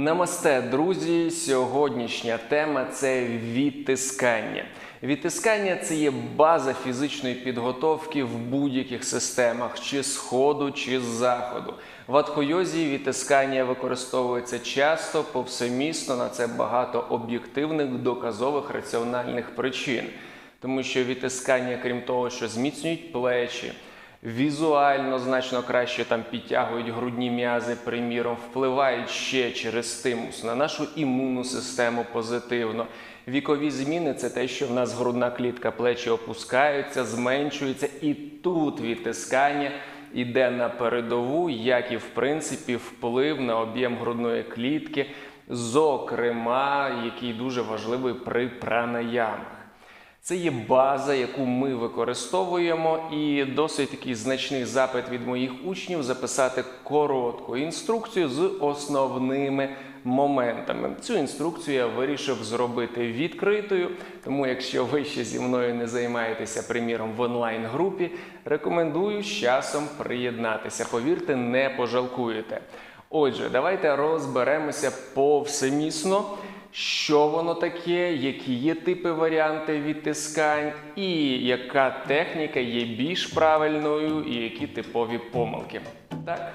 Намасте, друзі! Сьогоднішня тема це відтискання. Відтискання це є база фізичної підготовки в будь-яких системах, чи сходу, чи заходу. В атхойозі відтискання використовується часто, повсемісно. На це багато об'єктивних, доказових, раціональних причин. Тому що відтискання, крім того, що зміцнюють плечі, візуально значно краще там підтягують грудні м'язи, приміром, впливають ще через стимус на нашу імунну систему позитивно. Вікові зміни це те, що в нас грудна клітка плечі опускаються, зменшуються, і тут відтискання іде на передову, як і в принципі вплив на об'єм грудної клітки, зокрема, який дуже важливий при пранаямах. Це є база, яку ми використовуємо, і досить такий значний запит від моїх учнів записати коротку інструкцію з основними моментами. Цю інструкцію я вирішив зробити відкритою. Тому, якщо ви ще зі мною не займаєтеся, приміром, в онлайн-групі, рекомендую з часом приєднатися. Повірте, не пожалкуєте. Отже, давайте розберемося повсемісно що воно таке, які є типи варіанти відтискань, і яка техніка є більш правильною, і які типові помилки. Так.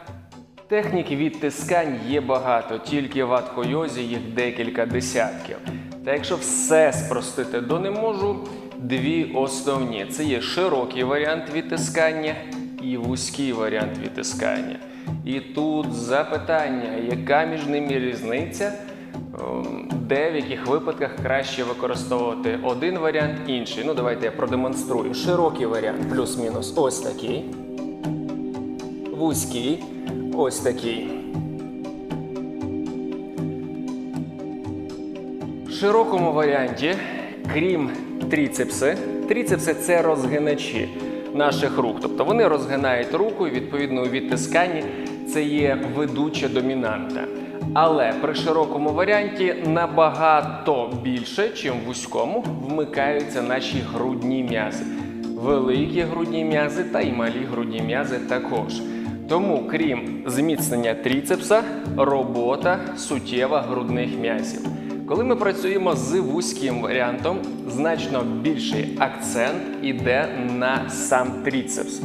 Техніки відтискань є багато, тільки в атхойозі їх декілька десятків. Та якщо все спростити до не можу, дві основні: це є широкий варіант відтискання і вузький варіант відтискання. І тут запитання, яка між ними різниця? Ем, де в яких випадках краще використовувати один варіант, інший. Ну, давайте я продемонструю. Широкий варіант плюс-мінус ось такий. Вузький ось такий. В широкому варіанті, крім тріцепси, тріцепси це розгиначі наших рук. Тобто вони розгинають руку і відповідно у відтисканні це є ведуча домінанта. Але при широкому варіанті набагато більше, чим вузькому, вмикаються наші грудні м'язи. Великі грудні м'язи та й малі грудні м'язи також. Тому, крім зміцнення тріцепса, робота суттєва грудних м'язів. Коли ми працюємо з вузьким варіантом, значно більший акцент іде на сам тріцепс.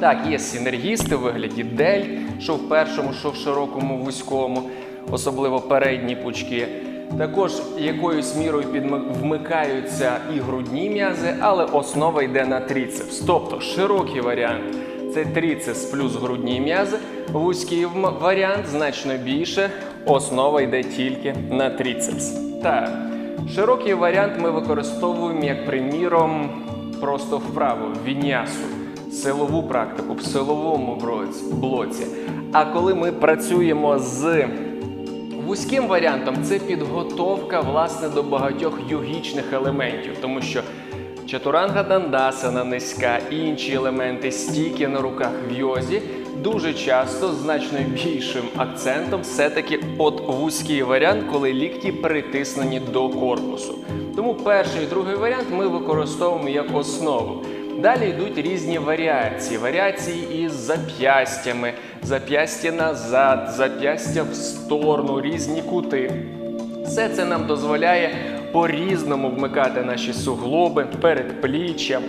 Так, є синергісти у вигляді дель, що в першому, що в широкому, вузькому, особливо передні пучки. Також якоюсь мірою вмикаються і грудні м'язи, але основа йде на тріцепс. Тобто широкий варіант це тріцепс плюс грудні м'язи, вузький варіант значно більше. Основа йде тільки на тріцепс. Так, широкий варіант ми використовуємо як приміром просто вправу віньясу силову практику в силовому блоці. А коли ми працюємо з вузьким варіантом, це підготовка власне до багатьох йогічних елементів, тому що чатуранга дандасана низька, інші елементи стійки на руках в йозі. Дуже часто значно більшим акцентом все-таки от вузький варіант, коли лікті притиснені до корпусу. Тому перший і другий варіант ми використовуємо як основу. Далі йдуть різні варіації. Варіації із зап'ястями, зап'ястя назад, зап'ястя в сторону, різні кути. Все це нам дозволяє по-різному вмикати наші суглоби, передпліччя,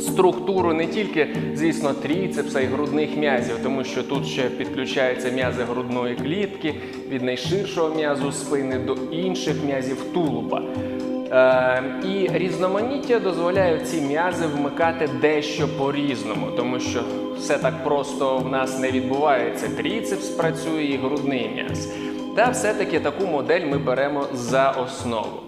структуру не тільки, звісно, тріцепса і грудних м'язів, тому що тут ще підключаються м'язи грудної клітки від найширшого м'язу спини до інших м'язів тулуба. Е, і різноманіття дозволяє ці м'язи вмикати дещо по-різному, тому що все так просто в нас не відбувається. Тріцепс працює і грудний м'яз. Та все-таки таку модель ми беремо за основу.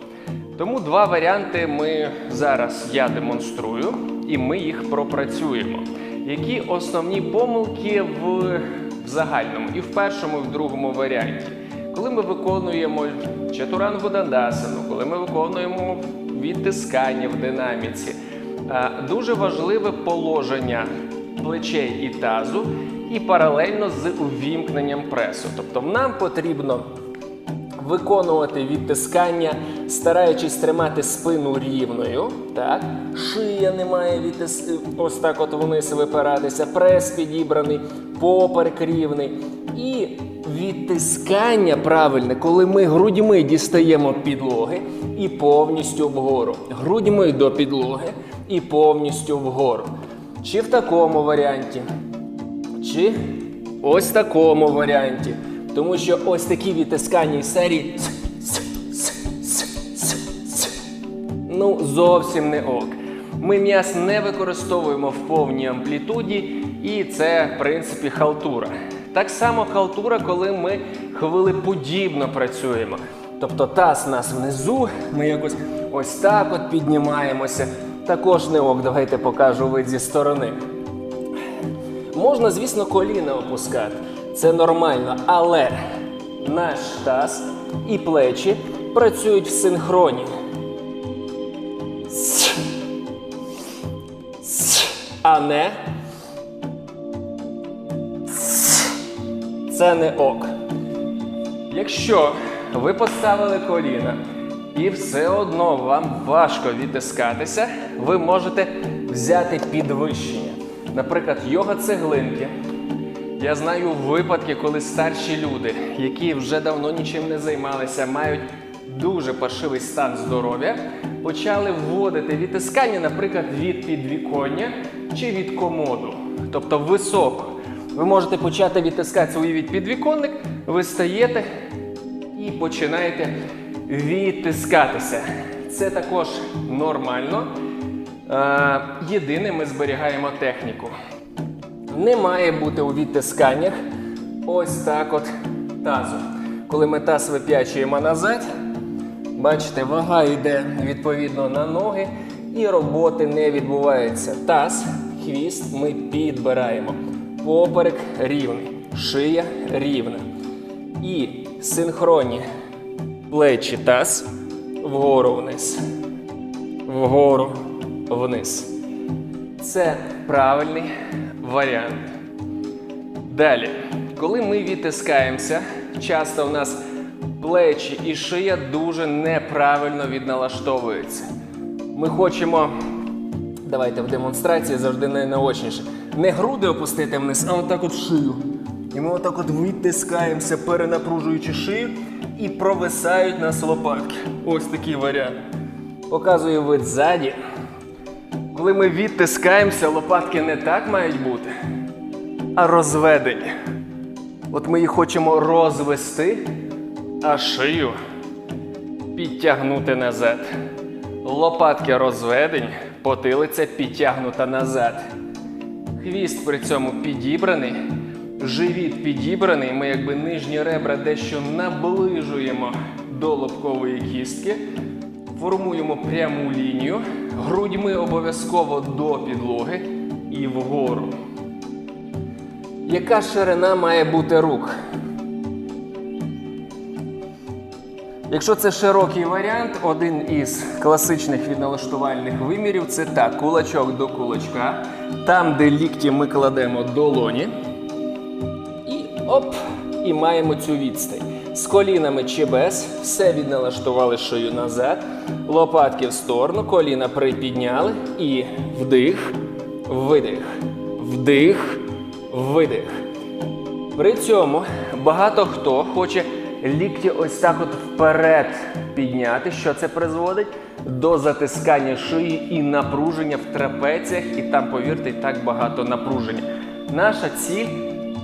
Тому два варіанти ми зараз я демонструю, і ми їх пропрацюємо. Які основні помилки в загальному і в першому, і в другому варіанті. Коли ми виконуємо чатурангу дандасану, коли ми виконуємо відтискання в динаміці, дуже важливе положення плечей і тазу, і паралельно з увімкненням пресу. Тобто нам потрібно виконувати відтискання, стараючись тримати спину рівною. Так? Шия не має відтис... ось так от вниз випиратися, прес підібраний, поперек рівний. І відтискання правильне, коли ми грудьми дістаємо підлоги і повністю вгору. Грудьми до підлоги і повністю вгору. Чи в такому варіанті, чи ось в такому варіанті. Тому що ось такі відтискання із серії. Ну, зовсім не ок. Ми м'яз не використовуємо в повній амплітуді, і це, в принципі, халтура. Так само халтура, коли ми хвилеподібно працюємо. Тобто таз у нас внизу, ми якось ось так от піднімаємося. Також не ок, давайте покажу вид зі сторони. Можна, звісно, коліна опускати. Це нормально, але наш таз і плечі працюють в синхроні. А не. Це не ок. Якщо ви поставили коліна і все одно вам важко відтискатися, ви можете взяти підвищення. Наприклад, йога цеглинки. Я знаю випадки, коли старші люди, які вже давно нічим не займалися, мають дуже паршивий стан здоров'я, почали вводити відтискання, наприклад, від підвіконня чи від комоду, тобто високо. Ви можете почати відтискати уявіть підвіконник, ви стаєте і починаєте відтискатися. Це також нормально. Е, єдине, ми зберігаємо техніку. Не має бути у відтисканнях ось так от тазу. Коли ми таз вип'ячуємо назад, бачите, вага йде відповідно на ноги і роботи не відбувається. Таз, хвіст ми підбираємо. Поперек рівний, шия рівна. І синхронні плечі таз вгору вниз. Вгору вниз. Це правильний варіант. Далі, коли ми відтискаємося, часто у нас плечі і шия дуже неправильно відналаштовуються. Ми хочемо, давайте в демонстрації завжди найнаочніше, не груди опустити вниз, а отак от шию. І ми отак от відтискаємося, перенапружуючи шию, і провисають нас лопатки. Ось такий варіант. Показую вид ззаді. Коли ми відтискаємося, лопатки не так мають бути, а розведені. От ми їх хочемо розвести, а шию підтягнути назад. Лопатки розведені, потилиця підтягнута назад. Хвіст при цьому підібраний, живіт підібраний. Ми якби нижні ребра дещо наближуємо до лобкової кістки. Формуємо пряму лінію, грудьми обов'язково до підлоги і вгору. Яка ширина має бути рук? Якщо це широкий варіант, один із класичних відналаштувальних вимірів це так, кулачок до кулачка. Там, де лікті ми кладемо долоні. І оп! І маємо цю відстань. З колінами чи без, все відналаштували шию назад, лопатки в сторону, коліна припідняли і вдих, видих, вдих, видих. При цьому багато хто хоче лікті ось так от вперед підняти. Що це призводить? До затискання шиї і напруження в трапеціях, і там, повірте, і так багато напруження. Наша ціль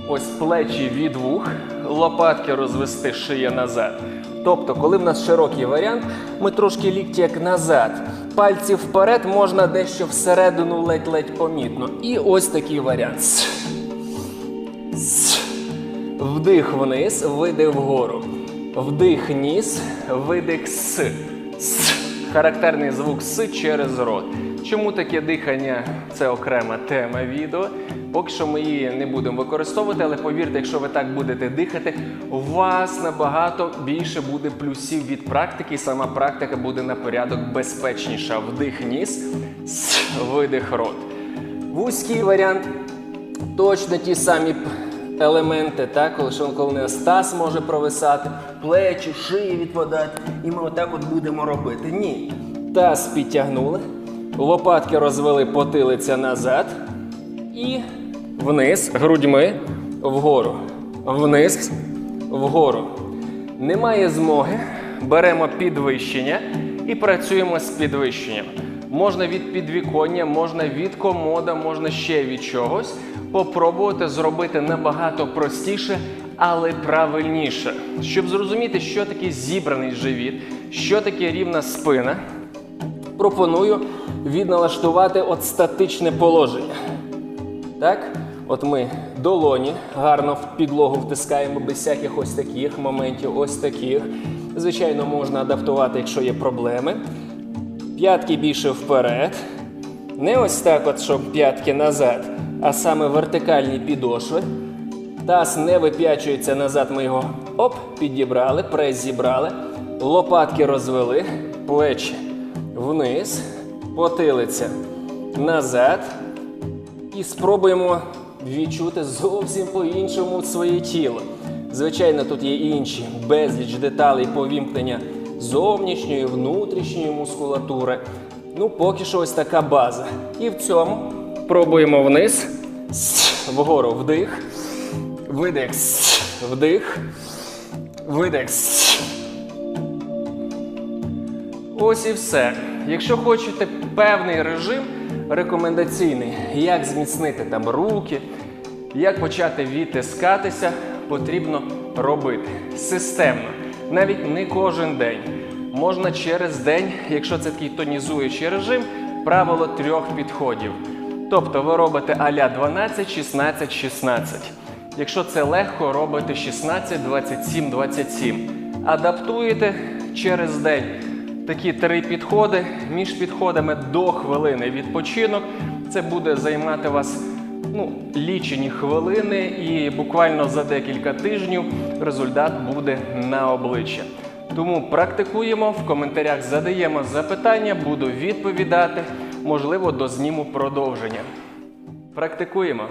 ось плечі від вух, лопатки розвести шия назад. Тобто, коли в нас широкий варіант, ми трошки лікті як назад. Пальці вперед можна дещо всередину ледь-ледь помітно. І ось такий варіант. Вдих вниз, видих вгору. Вдих ніс, видих с. С. Характерний звук с через рот. Чому таке дихання це окрема тема відео. Поки що ми її не будемо використовувати, але повірте, якщо ви так будете дихати, у вас набагато більше буде плюсів від практики, і сама практика буде на порядок безпечніша. Вдих ніс, видих рот. Вузький варіант точно ті самі елементи, так? коли коли у може провисати, плечі, шиї відпадати, і ми отак от будемо робити. Ні. Таз підтягнули, лопатки розвели потилиця назад і вниз, грудьми вгору. вниз, вгору. Немає змоги, беремо підвищення і працюємо з підвищенням. Можна від підвіконня, можна від комода, можна ще від чогось. Попробувати зробити набагато простіше, але правильніше. Щоб зрозуміти, що таке зібраний живіт, що таке рівна спина, пропоную відналаштувати от статичне положення. Так? От ми долоні гарно в підлогу втискаємо без всяких ось таких моментів, ось таких. Звичайно, можна адаптувати, якщо є проблеми. П'ятки більше вперед. Не ось так, от, щоб п'ятки назад, а саме вертикальні підошви. Таз не вип'ячується назад, ми його оп, підібрали, прес зібрали, лопатки розвели, плечі вниз, потилиця назад. І спробуємо відчути зовсім по-іншому своє тіло. Звичайно, тут є інші безліч деталей повімкнення зовнішньої, внутрішньої мускулатури. Ну, поки що ось така база. І в цьому пробуємо вниз, вгору вдих, видих, вдих, видих. Ось і все. Якщо хочете певний режим рекомендаційний, як зміцнити там руки, як почати відтискатися, потрібно робити системно. Навіть не кожен день. Можна через день, якщо це такий тонізуючий режим, правило трьох підходів. Тобто ви робите аля 12, 16, 16. Якщо це легко, робите 16, 27, 27. Адаптуєте через день такі три підходи. Між підходами до хвилини відпочинок. Це буде займати вас ну, лічені хвилини, і буквально за декілька тижнів результат буде на обличчя. Тому практикуємо в коментарях, задаємо запитання, буду відповідати, можливо, до зніму продовження. Практикуємо.